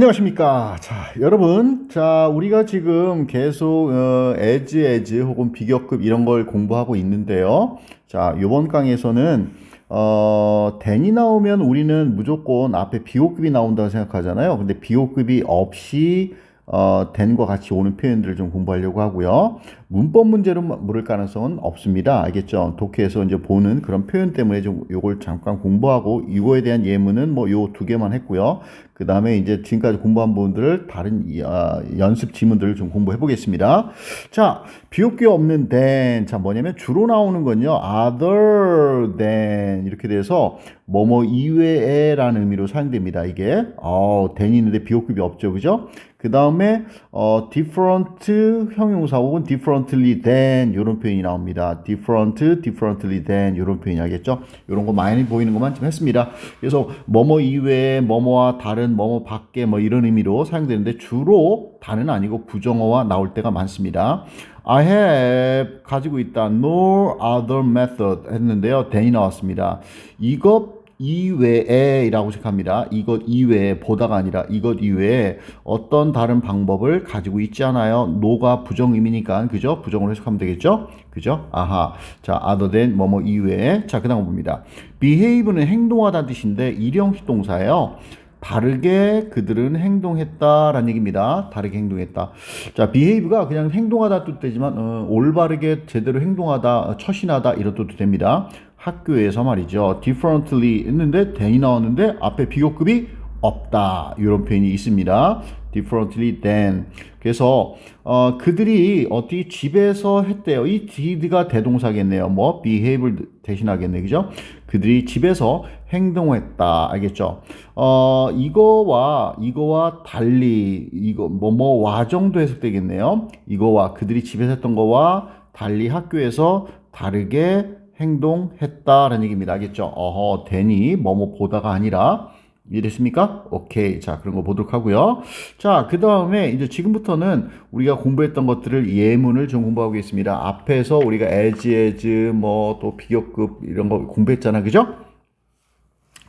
안녕하십니까. 자, 여러분. 자, 우리가 지금 계속, 어, 에즈, 에즈 혹은 비교급 이런 걸 공부하고 있는데요. 자, 요번 강에서는, 어, 댄이 나오면 우리는 무조건 앞에 비호급이 나온다고 생각하잖아요. 근데 비호급이 없이, 어, 댄과 같이 오는 표현들을 좀 공부하려고 하고요. 문법 문제로 물을 가능성은 없습니다. 알겠죠? 독해에서 이제 보는 그런 표현 때문에 좀 요걸 잠깐 공부하고 이거에 대한 예문은 뭐 요 두 개만 했고요. 그 다음에 이제 지금까지 공부한 부분들을 다른 이, 아, 연습 지문들을 좀 공부해 보겠습니다. 자, 비옵기 없는 than. 자, 뭐냐면 주로 나오는 건요. other than. 이렇게 돼서 뭐뭐 이외에라는 의미로 사용됩니다. 이게. 어, than이 있는데 비옵급이 없죠. 그죠? 그 다음에 어, different 형용사 혹은 differently than 이런 표현이 나옵니다. different, differently than 이런 표현이 알겠죠? 이런 거 많이 보이는 것만 좀 했습니다. 그래서 뭐뭐 이외에 뭐뭐와 다른 뭐뭐 밖에 뭐 이런 의미로 사용되는데 주로 다는 아니고 부정어와 나올 때가 많습니다. I have 가지고 있다 no other method 했는데요. than이 나왔습니다. 이것 이외에라고 생각합니다. 이것 이외에 보다가 아니라 이것 이외에 어떤 다른 방법을 가지고 있지 않아요. 노가 부정 의미니까 그죠? 부정으로 해석하면 되겠죠? 그죠? 아하. 자, other than 뭐뭐 이외에. 자, 그다음 봅니다. behave는 행동하다는 뜻인데 일형식 동사예요. 다르게 그들은 행동했다라는 얘기입니다. 다르게 행동했다. 자, behave가 그냥 행동하다 뜻 되지만 어, 올바르게 제대로 행동하다, 어, 처신하다 이런 뜻도 됩니다. 학교에서 말이죠. differently 했는데 than이 나왔는데 앞에 비교급이 없다. 이런 표현이 있습니다. differently than. 그래서 어, 그들이 어떻게 집에서 했대요. 이 did가 대동사겠네요. 뭐 behave를 대신하겠네. 그죠? 그들이 집에서 행동했다. 알겠죠? 어, 이거와 이거와 달리 이거 뭐뭐와 정도 해석되겠네요. 이거와 그들이 집에서 했던 거와 달리 학교에서 다르게 행동했다라는 얘기입니다. 알겠죠? 어허, 대니 뭐뭐 보다가 아니라 이해됐습니까? 오케이. 자, 그런 거 보도록 하고요. 자, 그 다음에 이제 지금부터는 우리가 공부했던 것들을 예문을 좀 공부하겠습니다. 앞에서 우리가 as, as, 뭐 또 비교급 이런 거 공부했잖아. 그죠?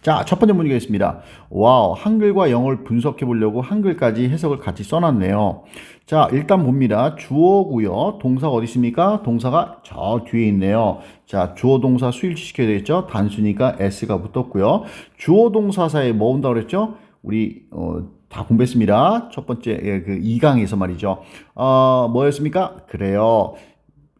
자, 첫 번째 문제가 있습니다. 와우, 한글과 영어를 분석해 보려고 한글까지 해석을 같이 써놨네요. 자, 일단 봅니다. 주어고요. 동사가 어디 있습니까? 동사가 저 뒤에 있네요. 자, 주어 동사 수일치 시켜야 되겠죠? 단수니까 s가 붙었고요. 주어 동사 사이에 뭐 온다고 그랬죠? 우리 어, 다 공부했습니다. 첫 번째 예, 그 2강에서 말이죠. 어, 뭐였습니까? 그래요.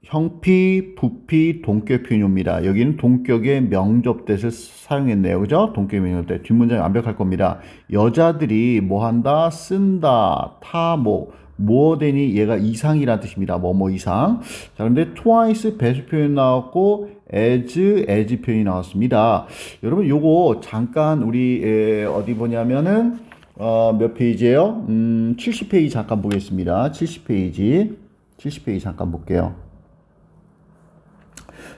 형피, 부피, 동격 표현입니다. 여기는 동격의 명접대를 사용했네요. 그죠? 동격 명접대. 뒷문장이 완벽할 겁니다. 여자들이 뭐 한다? 쓴다. 타목. 뭐되니 얘가 이상이라는 뜻입니다. 뭐뭐 이상. 자, 근데 twice 배수 표현 나왔고 as, as 표현이 나왔습니다. 여러분 요거 잠깐 우리 에, 어디 보냐면은 어, 몇 페이지예요? 음, 70페이지 잠깐 보겠습니다. 70페이지. 70페이지 잠깐 볼게요.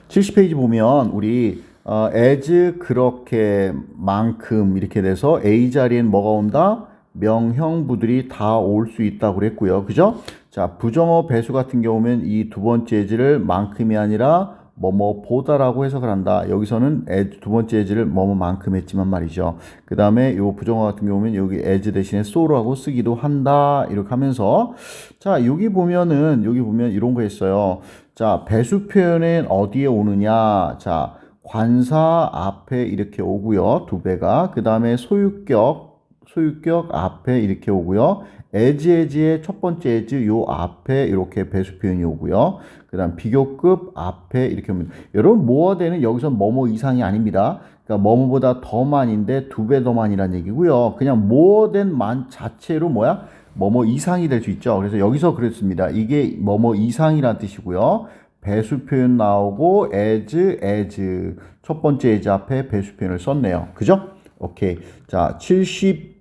70페이지 보면 우리 어, as 그렇게 만큼 이렇게 돼서 A 자리엔 뭐가 온다? 명형부들이 다 올 수 있다고 그랬고요. 그죠? 자, 부정어 배수 같은 경우면 이 두 번째 as를 만큼이 아니라 뭐뭐 보다라고 해석을 한다. 여기서는 두 번째 as를 뭐뭐만큼 했지만 말이죠. 그 다음에 요 부정어 같은 경우면 여기 as 대신에 so라고 쓰기도 한다. 이렇게 하면서 자 여기 보면은 여기 보면 이런 거 했어요. 자 배수 표현은 어디에 오느냐? 자 관사 앞에 이렇게 오고요. 두 배가 그 다음에 소유격 소유격 앞에 이렇게 오고요. as, as의 첫 번째 as 요 앞에 이렇게 배수 표현이 오고요. 그 다음 비교급 앞에 이렇게 옵니다. 여러분 뭐어되는 여기서 뭐뭐 이상이 아닙니다. 그러니까 뭐뭐보다 더 많인데 두 배더 많이란 얘기고요. 그냥 뭐된 만 자체로 뭐야? 뭐뭐 이상이 될 수 있죠. 그래서 여기서 그랬습니다. 이게 뭐뭐 이상이란 뜻이고요. 배수 표현 나오고 as, as 첫 번째 as 앞에 배수 표현을 썼네요. 그죠? 오케이. 자,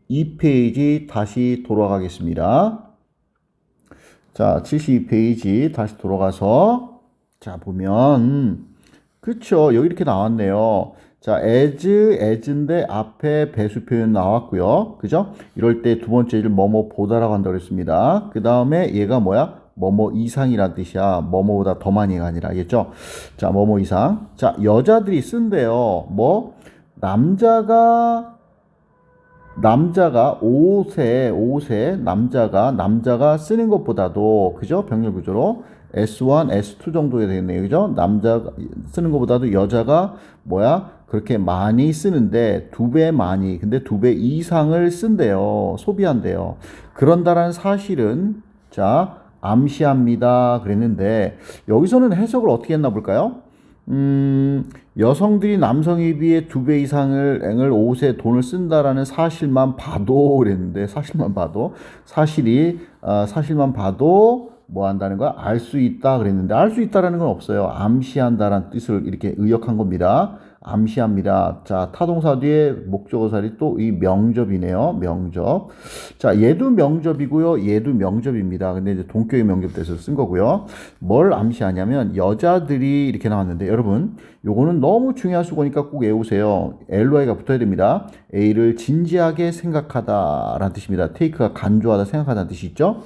72페이지 다시 돌아가겠습니다. 자, 72페이지 다시 돌아가서 자, 보면 그쵸. 여기 이렇게 나왔네요. 자, as, as인데 앞에 배수 표현 나왔고요. 그죠? 이럴 때 두 번째를 뭐뭐 보다라고 한다고 했습니다. 그 다음에 얘가 뭐야? 뭐뭐 이상이란 뜻이야. 뭐뭐보다 더 많이가 아니라. 알겠죠? 자, 뭐뭐 이상. 자, 여자들이 쓴대요. 뭐? 남자가 남자가 옷에 옷에 남자가 남자가 쓰는 것보다도 그죠? 병렬 구조로 S1, S2 정도가 되겠네요. 그죠? 남자가 쓰는 것보다도 여자가 뭐야? 그렇게 많이 쓰는데 두 배 많이 근데 두 배 이상을 쓴대요. 소비한대요. 그런다라는 사실은 자, 암시합니다. 그랬는데 여기서는 해석을 어떻게 했나 볼까요? 음, 여성들이 남성에 비해 두 배 이상을 앵을 옷에 돈을 쓴다라는 사실만 봐도 그랬는데 사실만 봐도 사실이 어, 사실만 봐도 뭐 한다는 거야? 알수 있다 그랬는데 알 수 있다라는 건 없어요. 암시한다라는 뜻을 이렇게 의역한 겁니다. 암시합니다. 자, 타동사 뒤에 목적어살이 또이 명접이네요. 명접. 자, 얘도 명접이고요. 얘도 명접입니다. 근데 이제 동격의 명접돼서 쓴 거고요. 뭘 암시하냐면 여자들이 이렇게 나왔는데 여러분, 요거는 너무 중요한 수고니까 꼭 외우세요. LY가 붙어야 됩니다. A를 진지하게 생각하다라는 뜻입니다. take가 간조하다 생각하다는 뜻이 있죠.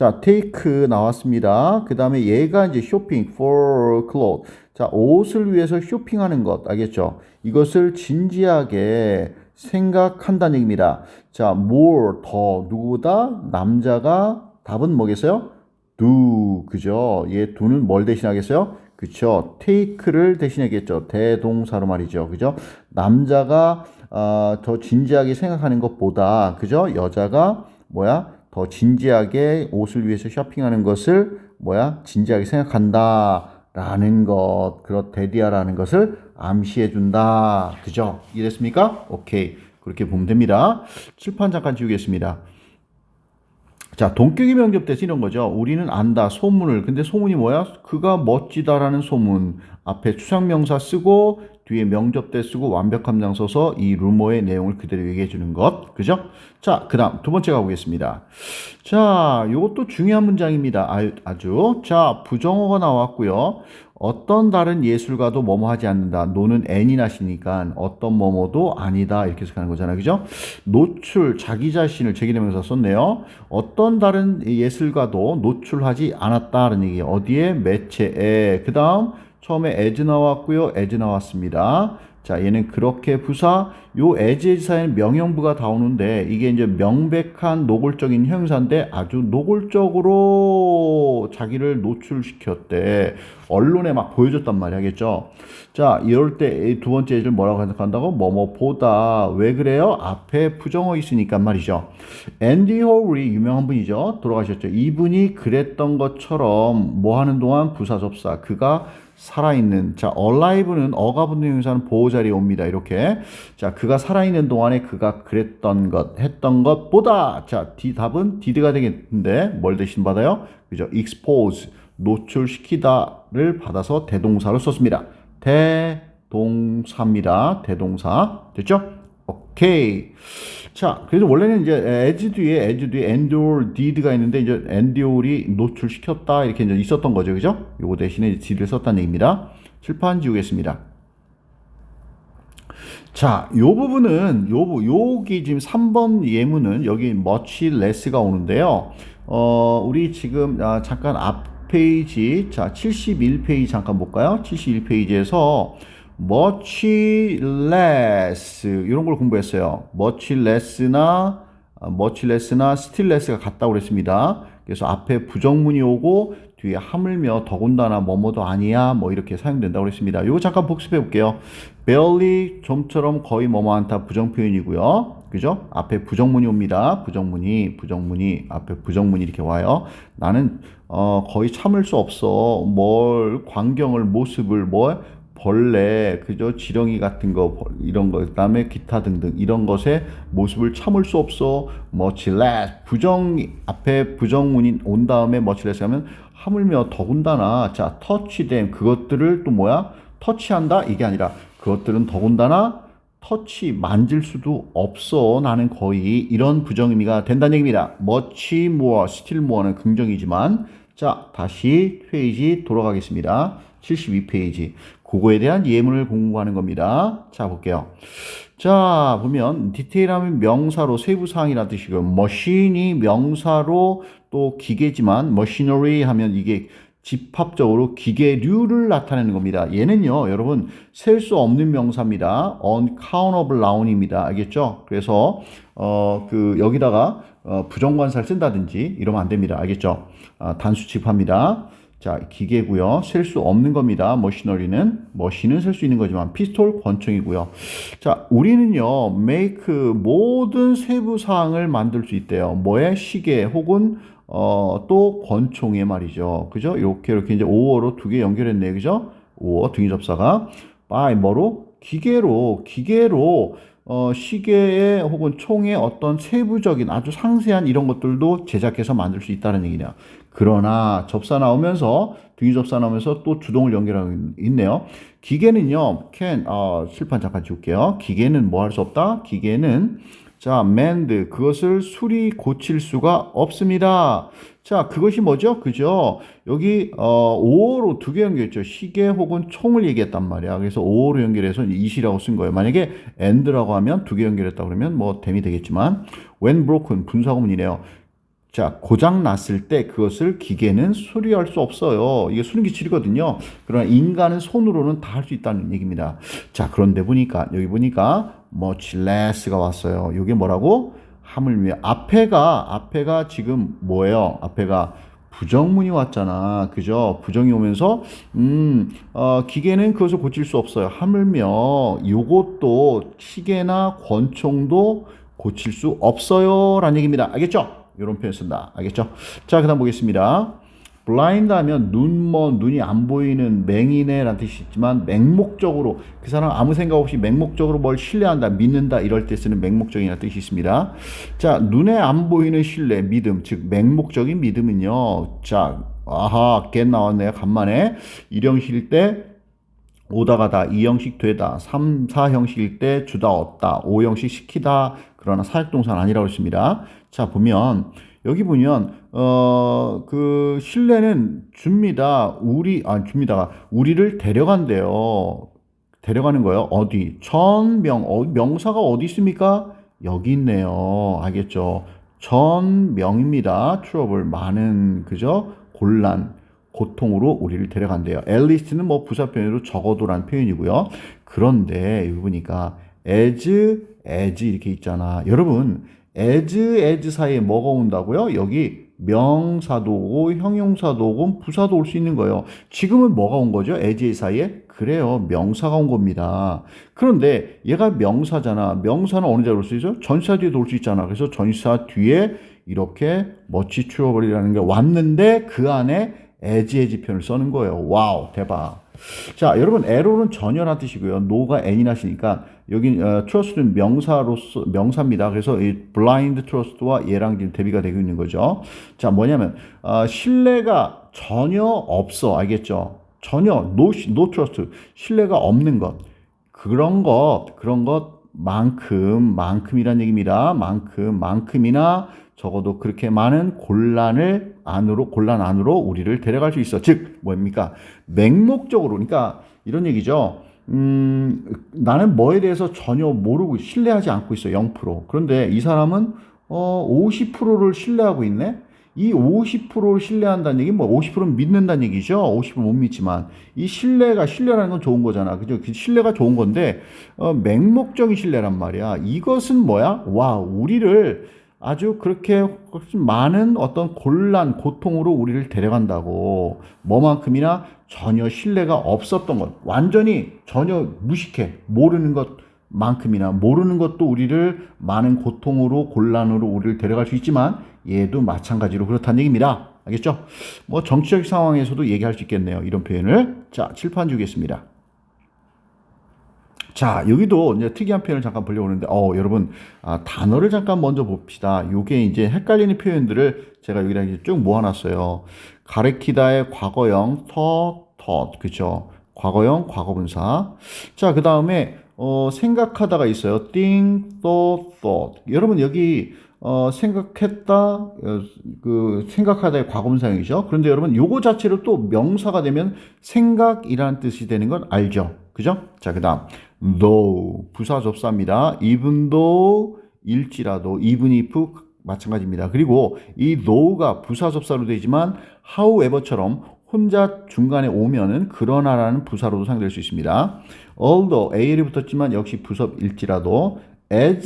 자, take 나왔습니다. 그 다음에 얘가 이제 쇼핑 for clothes. 자, 옷을 위해서 쇼핑하는 것, 알겠죠? 이것을 진지하게 생각한다는 얘기입니다. 자, more, 더, 누구보다 남자가 답은 뭐겠어요? do, 그죠? 얘 do는 뭘 대신하겠어요? 그쵸? take를 대신하겠죠. 대동사로 말이죠. 그죠? 남자가 어, 더 진지하게 생각하는 것보다, 그죠? 여자가 뭐야? 더 진지하게 옷을 위해서 쇼핑하는 것을 뭐야? 진지하게 생각한다. 라는 것, 그렇 대디아라는 것을 암시해 준다. 그죠? 이랬습니까? 오케이. 그렇게 보면 됩니다. 칠판 잠깐 지우겠습니다. 자, 동격의 명접돼서 이런 거죠. 우리는 안다, 소문을. 근데 소문이 뭐야? 그가 멋지다라는 소문. 앞에 추상명사 쓰고, 뒤에 명접대 쓰고, 완벽함장 써서 이 루머의 내용을 그대로 얘기해 주는 것. 그죠? 자, 그 다음 두 번째 가보겠습니다. 자, 요것도 중요한 문장입니다. 아주, 아주. 자, 부정어가 나왔고요. 어떤 다른 예술가도 뭐뭐 하지 않는다. 노는 n이나 시니까 어떤 뭐뭐도 아니다. 이렇게 해석하는 거잖아요. 그죠? 노출, 자기 자신을 제기되면서 썼네요. 어떤 다른 예술가도 노출하지 않았다는 얘기. 어디에? 매체에. 그 다음, 처음에 as 나왔고요. as 나왔습니다. 자, 얘는 그렇게 부사, 요 as 사에는 명령부가 다 오는데 이게 이제 명백한 노골적인 형사인데 아주 노골적으로 자기를 노출시켰대. 언론에 막 보여줬단 말이야, 알겠죠? 자, 이럴 때 두 번째 as를 뭐라고 해석한다고? 뭐뭐 보다. 왜 그래요? 앞에 부정어 있으니까 말이죠. 앤디 호울이 유명한 분이죠. 돌아가셨죠. 이분이 그랬던 것처럼 뭐 하는 동안 부사 접사. 그가 살아있는 자 alive는 어가 붙는 형사는 보호 자리에 옵니다. 이렇게. 자 그가 살아있는 동안에 그가 그랬던 것 했던 것보다 자 D 답은 did가 되겠는데 뭘 대신 받아요? 그죠? expose 노출시키다를 받아서 대동사로 썼습니다. 대동사입니다. 대동사. 됐죠 오케이 자, 그래서 원래는 이제 as 뒤에 as 뒤에 endure did가 있는데 이제 endure이 노출시켰다 이렇게 이제 있었던 거죠, 그죠? 요거 대신에 did를 썼다는 얘기입니다. 칠판 지우겠습니다. 자, 요 부분은 요 여기 지금 3번 예문은 여기 much less가 오는데요. 어, 우리 지금 아, 잠깐 앞 페이지 자, 71페이지 잠깐 볼까요? 71페이지에서 much less 이런 걸 공부했어요. much less나 much less나 still less가 같다고 그랬습니다. 그래서 앞에 부정문이 오고 뒤에 하물며 더군다나 뭐뭐도 아니야 뭐 이렇게 사용된다고 그랬습니다. 이거 잠깐 복습해 볼게요. barely 좀처럼 거의 뭐뭐 않다 부정 표현이고요. 그죠? 앞에 부정문이 옵니다. 부정문이 부정문이 앞에 부정문이 이렇게 와요. 나는 어 거의 참을 수 없어. 뭘 광경을 모습을 뭘 벌레, 그죠? 지렁이 같은 거, 이런 거, 그 다음에 기타 등등, 이런 것의 모습을 참을 수 없어. less. 부정, 앞에 부정문이 온 다음에 less 하면 하물며 더군다나, 자, them. 그것들을 또 뭐야? 터치한다? 이게 아니라, 그것들은 더군다나, 터치, 만질 수도 없어. 나는 거의 이런 부정 의미가 된다는 얘기입니다. much still more는 긍정이지만, 자, 다시 페이지 돌아가겠습니다. 72페이지. 그거에 대한 예문을 공부하는 겁니다. 자, 볼게요. 자, 보면 디테일하면 명사로 세부 사항이라는 뜻이고요. 머신이 명사로 또 기계지만 머시너리 하면 이게 집합적으로 기계류를 나타내는 겁니다. 얘는요, 여러분, 셀 수 없는 명사입니다. uncountable noun입니다. 알겠죠? 그래서, 어, 그, 여기다가, 어, 부정관사를 쓴다든지 이러면 안 됩니다. 알겠죠? 아, 단수 집합니다. 자, 기계고요. 셀 수 없는 겁니다. 머시너리는 머신은 셀 수 있는 거지만 피스톨 권총이고요. 자, 우리는요. make 모든 세부 사항을 만들 수 있대요. 뭐에 시계 혹은 어, 또 권총에 말이죠. 그죠? 이렇게 이렇게 이제 5어로 두 개 연결했네요. 그죠? 5어 등위 접사가 by 뭐로 기계로 기계로 어, 시계에 혹은 총의 어떤 세부적인 아주 상세한 이런 것들도 제작해서 만들 수 있다는 얘기냐. 그러나 접사 나오면서 등위 접사 나오면서 또 주동을 연결하고 있네요. 기계는요, can 어, 실판 잠깐 지울게요. 기계는 뭐 할 수 없다? 기계는 자, mend 그것을 수리 고칠 수가 없습니다. 자, 그것이 뭐죠? 그죠? 여기 어 5호로 두 개 연결했죠. 시계 혹은 총을 얘기했단 말이야. 그래서 5호로 연결해서 이시라고 쓴 거예요. 만약에 and라고 하면 두 개 연결했다 그러면 뭐 됨이 되겠지만 when broken 분사구문이네요. 자, 고장 났을 때 그것을 기계는 수리할 수 없어요. 이게 수능 기출이거든요. 그러나 인간은 손으로는 다 할 수 있다는 얘기입니다. 자, 그런데 보니까 여기 보니까 much less가 왔어요. 이게 뭐라고? 하물며 앞에가 앞에가 지금 뭐예요? 앞에가 부정문이 왔잖아. 그죠? 부정이 오면서, 음, 어, 기계는 그것을 고칠 수 없어요. 하물며, 요것도 시계나 권총도 고칠 수 없어요. 라는 얘기입니다. 알겠죠? 이런 표현 쓴다. 알겠죠? 자, 그 다음 보겠습니다. 블라인드 하면 눈, 뭐, 눈이 안 보이는 맹인의 라는 뜻이 있지만 맹목적으로 그 사람 아무 생각 없이 맹목적으로 뭘 신뢰한다, 믿는다 이럴 때 쓰는 맹목적이라는 뜻이 있습니다. 자, 눈에 안 보이는 신뢰, 믿음, 즉 맹목적인 믿음은요. 자, 아하, 겟 나왔네요. 간만에 일형식일 때 오다 가다, 이형식 되다, 3, 4형식일 때 주다 얻다, 5형식 시키다, 그러나 사역동사는 아니라고 했습니다. 자, 보면 여기 보면 어 그 신뢰는 줍니다. 우리 아 줍니다가 우리를 데려간대요. 데려가는 거예요. 어디? 전명 어, 명사가 어디 있습니까? 여기 있네요. 알겠죠? 전명입니다. 트러블 많은 그죠? 곤란 고통으로 우리를 데려간대요. 앨리스트는 뭐 부사 표현으로 적어도란 표현이고요. 그런데 여기 보니까 as as 이렇게 있잖아. 여러분 as as 사이에 뭐가 온다고요? 여기 명사도 오고 형용사도 오고 부사도 올 수 있는 거예요. 지금은 뭐가 온 거죠? as 사이에? 그래요. 명사가 온 겁니다. 그런데 얘가 명사잖아. 명사는 어느 자리로 쓰이죠? 전사 뒤에도 올 수 있잖아. 그래서 전사 뒤에 이렇게 멋지 추어버리라는 게 왔는데 그 안에 as as 표현을 써는 거예요. 와우, 대박. 자, 여러분, 에로는 전혀란 뜻이고요. 노가 n이나 시니까 여기 어, trust는 명사로서 명사입니다. 그래서 이 blind trust와 얘랑 지금 대비가 되고 있는 거죠. 자, 뭐냐면 어, 신뢰가 전혀 없어, 알겠죠? 전혀 no, no trust, 신뢰가 없는 것. 그런 것, 그런 것 만큼, 만큼이란 얘기입니다. 만큼, 만큼이나 적어도 그렇게 많은 곤란을 안으로, 곤란 안으로 우리를 데려갈 수 있어. 즉, 뭡니까? 맹목적으로, 그러니까 이런 얘기죠. 음, 나는 뭐에 대해서 전혀 모르고 신뢰하지 않고 있어. 0%. 그런데 이 사람은 어, 50%를 신뢰하고 있네? 이 50%를 신뢰한다는 얘기는 뭐 50%는 믿는다는 얘기죠. 50%는 못 믿지만 이 신뢰가 신뢰라는 건 좋은 거잖아. 그죠? 그 신뢰가 좋은 건데 어, 맹목적인 신뢰란 말이야. 이것은 뭐야? 와, 우리를 아주 그렇게 많은 어떤 곤란, 고통으로 우리를 데려간다고. 뭐만큼이나 전혀 신뢰가 없었던 것. 완전히 전혀 무식해. 모르는 것 만큼이나 모르는 것도 우리를 많은 고통으로, 곤란으로 우리를 데려갈 수 있지만 얘도 마찬가지로 그렇다는 얘기입니다. 알겠죠? 뭐 정치적 상황에서도 얘기할 수 있겠네요. 이런 표현을. 자, 칠판 주겠습니다. 자, 여기도 이제 특이한 표현을 잠깐 보려고 하는데, 어, 여러분, 아, 단어를 잠깐 먼저 봅시다. 요게 이제 헷갈리는 표현들을 제가 여기다 이제 쭉 모아놨어요. 가르키다의 과거형, 터, 터, 그죠? 과거형, 과거분사. 자, 그 다음에, 어, 생각하다가 있어요. think, thought, thought. 여러분, 여기, 어, 생각했다, 어, 그, 생각하다의 과거분사형이죠. 그런데 여러분, 요거 자체로 또 명사가 되면 생각이라는 뜻이 되는 건 알죠? 그죠? 자, 그 다음. Though 부사 접사입니다. even though 일지라도 even if 마찬가지입니다. 그리고 이 though가 부사 접사로 되지만 however처럼 혼자 중간에 오면은 그러나라는 부사로도 사용될 수 있습니다. although a를 붙었지만 역시 부섭일지라도 as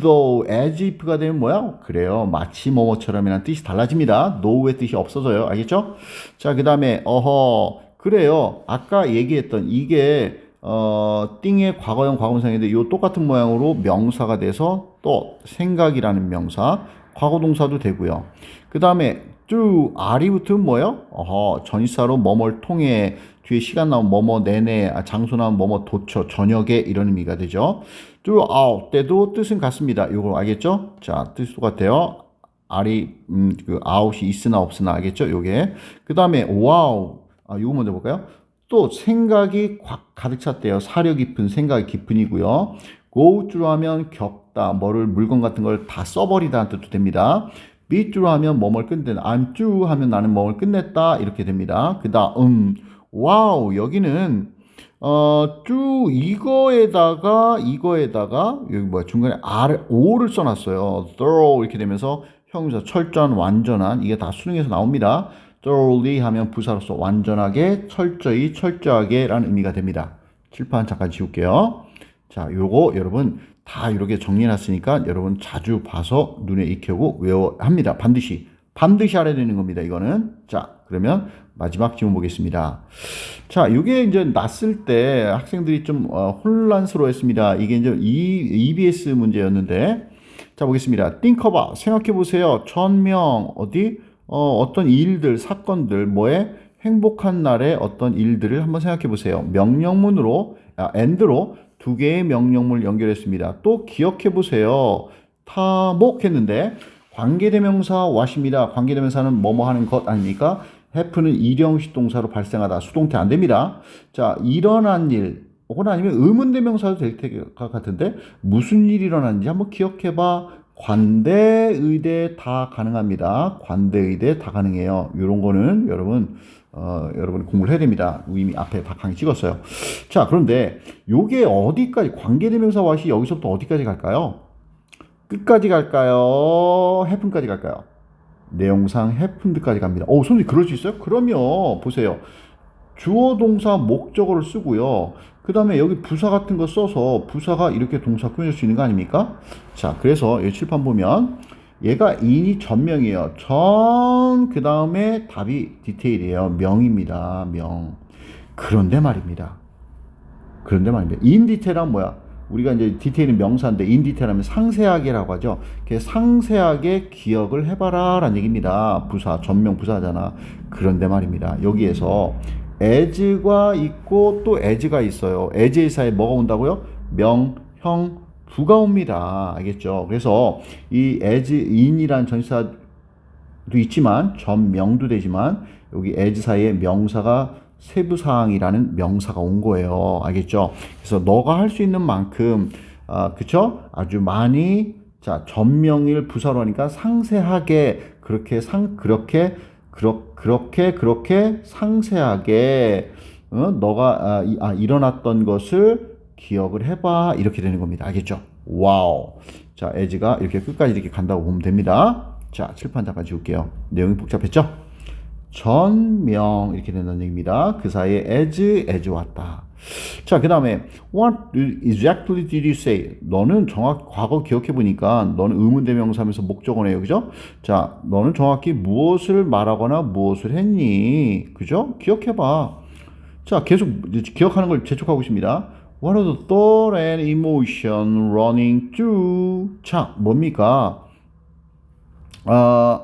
though, as if가 되면 뭐야? 그래요. 마치 뭐뭐처럼이라는 뜻이 달라집니다. no의 뜻이 없어져요. 알겠죠? 자, 그 다음에 어허 그래요. 아까 얘기했던 이게 어, 띵의 과거형 과거분사인데 이 똑같은 모양으로 명사가 돼서 또 생각이라는 명사 과거동사도 되고요. 그 다음에 through r이 붙으면 뭐예요? 어허 전치사로 뭐뭘 통해 뒤에 시간 나오면 뭐뭐 내내 아, 장소 나오면 뭐뭐 도처 저녁에 이런 의미가 되죠. throughout 때도 뜻은 같습니다. 이거 알겠죠? 자 뜻 똑같아요. r이 음, 그 out이 있으나 없으나 알겠죠? 요게 그 다음에 wow 아 요거 먼저 볼까요? 또 생각이 꽉 가득 찼대요. 사려 깊은 생각이 깊은이고요. go through 하면 겪다, 뭐를 물건 같은 걸 다 써버리다는 뜻도 됩니다. be through 하면 뭐뭘 끝낸다. I'm through 하면 나는 뭐를 끝냈다 이렇게 됩니다. 그 다음 와우 여기는 어 through 이거에다가 이거에다가 여기 뭐야 중간에 r o를 써놨어요. thorough 이렇게 되면서 형용사 철저한 완전한 이게 다 수능에서 나옵니다. Thoroughly 하면 부사로서 완전하게 철저히 철저하게 라는 의미가 됩니다. 칠판 잠깐 지울게요. 자, 요거 여러분 다 이렇게 정리해놨으니까 여러분 자주 봐서 눈에 익혀고 외워 합니다. 반드시 반드시 알아야 되는 겁니다. 이거는 자 그러면 마지막 질문 보겠습니다. 자, 이게 이제 났을 때 학생들이 좀 어, 혼란스러워했습니다. 이게 이제 이 EBS 문제였는데 자 보겠습니다. think about 생각해 보세요. 천명 어디 어, 어떤 일들 사건들 뭐에 행복한 날의 어떤 일들을 한번 생각해 보세요. 명령문으로 아, and로 두 개의 명령문을 연결했습니다. 또 기억해 보세요. 타목했는데 관계대명사 와십니다. 관계대명사는 뭐뭐 하는 것 아닙니까? have는 일형식 동사로 발생하다 수동태 안 됩니다. 자 일어난 일 혹은 아니면 의문대명사도 될것 같은데 무슨 일이 일어났는지 한번 기억해 봐. 관대 의대 다 가능합니다. 관대 의대 다 가능해요. 이런 거는 여러분 어, 여러분 공부를 해야 됩니다. 이미 앞에 다 강의 찍었어요. 자, 그런데 요게 어디까지 관계대명사 와시 여기서부터 어디까지 갈까요? 끝까지 갈까요? 해픈까지 갈까요? 내용상 해픈드까지 갑니다. 오, 선생님 그럴 수 있어요? 그러면 보세요. 주어 동사 목적어를 쓰고요. 그 다음에 여기 부사 같은 거 써서 부사가 이렇게 동사 꾸밀 수 있는 거 아닙니까? 자, 그래서 이 칠판 보면 얘가 인이 전명이에요. 전, 그 다음에 답이 디테일이에요. 명입니다. 명. 그런데 말입니다. 그런데 말입니다. 인 디테일은 뭐야? 우리가 이제 디테일은 명사인데 인 디테일 하면 상세하게라고 하죠. 그 상세하게 기억을 해봐라 라는 얘기입니다. 부사, 전명 부사잖아. 그런데 말입니다. 여기에서 as가 있고 또 as가 있어요. as의 사이에 뭐가 온다고요? 명, 형, 부가 옵니다. 알겠죠? 그래서 이 as, in이란 전치사도 있지만 전명도 되지만 여기 as 사이에 명사가 세부 사항이라는 명사가 온 거예요. 알겠죠? 그래서 너가 할 수 있는 만큼 아, 그쵸? 아주 많이 자 전명일 부사로 하니까 상세하게 그렇게 상 그렇게 그렇 그렇게 그렇게 상세하게 어? 너가 아, 이, 아, 일어났던 것을 기억을 해봐 이렇게 되는 겁니다. 알겠죠? 와우. 자, 에지가 이렇게 끝까지 이렇게 간다고 보면 됩니다. 자, 칠판 잠깐 지울게요. 내용이 복잡했죠? 전명 이렇게 된다는 얘기입니다. 그 사이에 as, as 왔다. 자, 그 다음에 what exactly did you say? 너는 정확 과거 기억해 보니까 너는 의문대명사면서 목적어네요, 그죠? 자, 너는 정확히 무엇을 말하거나 무엇을 했니? 그죠? 기억해봐. 자, 계속 기억하는 걸 재촉하고 있습니다. What are the thought and emotion running through? 자, 뭡니까? 아,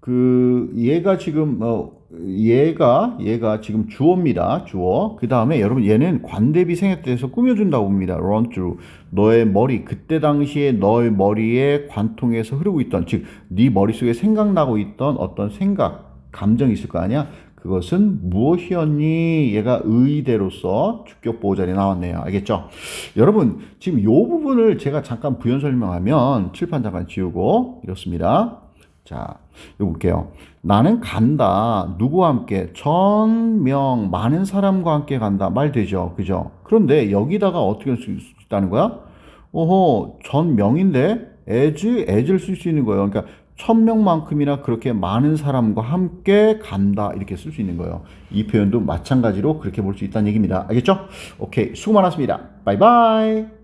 그 얘가 지금 어 얘가 얘가 지금 주어입니다. 주어. 그 다음에 여러분 얘는 관대비 생략돼서 꾸며준다고 봅니다. run through 너의 머리 그때 당시에 너의 머리에 관통해서 흐르고 있던 즉 네 머릿속에 생각나고 있던 어떤 생각 감정이 있을 거 아니야. 그것은 무엇이었니? 얘가 의대로서 주격 보호 자리에 나왔네요. 알겠죠? 여러분, 지금 이 부분을 제가 잠깐 부연 설명하면 칠판 잠깐 지우고 이렇습니다. 자, 이거 볼게요. 나는 간다. 누구와 함께? 전명, 많은 사람과 함께 간다. 말 되죠. 그죠? 그런데 여기다가 어떻게 할수 있다는 거야? 오호, 전명인데, as, as를 쓸 수 있는 거예요. 그러니까 천명만큼이나 그렇게 많은 사람과 함께 간다 이렇게 쓸 수 있는 거예요. 이 표현도 마찬가지로 그렇게 볼 수 있다는 얘기입니다. 알겠죠? 오케이 수고 많았습니다. 바이바이.